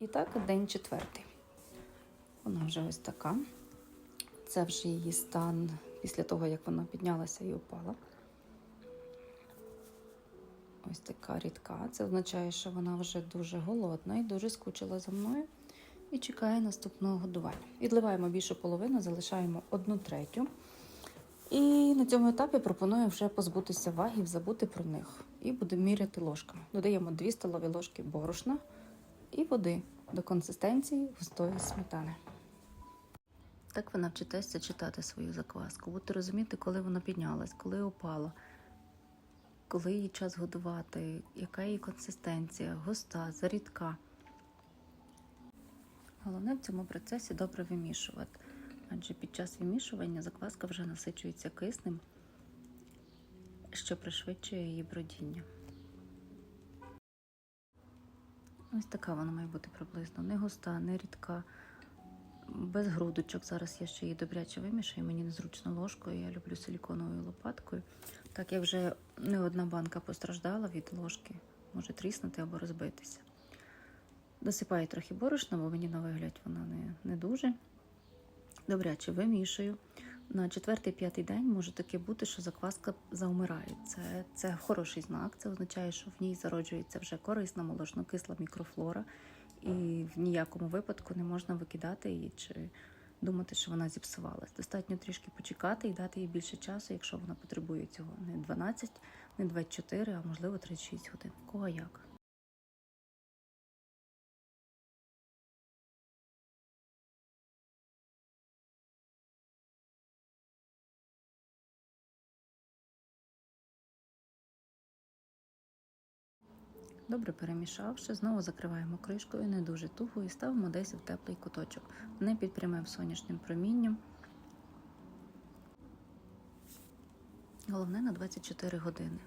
І так, день четвертий. Вона вже ось така. Це вже її стан після того, як вона піднялася і упала. Ось така рідка. Це означає, що вона вже дуже голодна і дуже скучила за мною і чекає наступного годування. Відливаємо більшу половину, залишаємо одну третю. І на цьому етапі пропоную вже позбутися вагів, забути про них. І будемо міряти ложками. Додаємо 2 столові ложки борошна і води до консистенції густої сметани. Так ви навчитеся читати свою закваску, будете розуміти, коли вона піднялась, коли упала, коли її час годувати, яка її консистенція, густа, зарідка. Головне в цьому процесі добре вимішувати, адже під час вимішування закваска вже насичується киснем, що пришвидшує її бродіння. Ось така вона має бути приблизно. Не густа, не рідка, без грудочок. Зараз я ще її добряче вимішаю, мені незручно ложкою, я люблю силіконовою лопаткою. Так як вже не одна банка постраждала від ложки, може тріснути або розбитися. Досипаю трохи борошна, бо мені на вигляд вона не, не дуже. Добряче вимішую. На четвертий-п'ятий день може таке бути, що закваска заумирає. Це, це хороший знак. Це означає, що в ній зароджується вже корисна молочно-кисла мікрофлора, і в ніякому випадку не можна викидати її чи думати, що вона зіпсувалась. Достатньо трішки почекати і дати їй більше часу, якщо вона потребує цього. Не 12, не 24, а можливо 36 годин. Кого як. Добре перемішавши, знову закриваємо кришкою не дуже туго і ставимо десь в теплий куточок, не під прямим сонячним промінням. Головне на 24 години.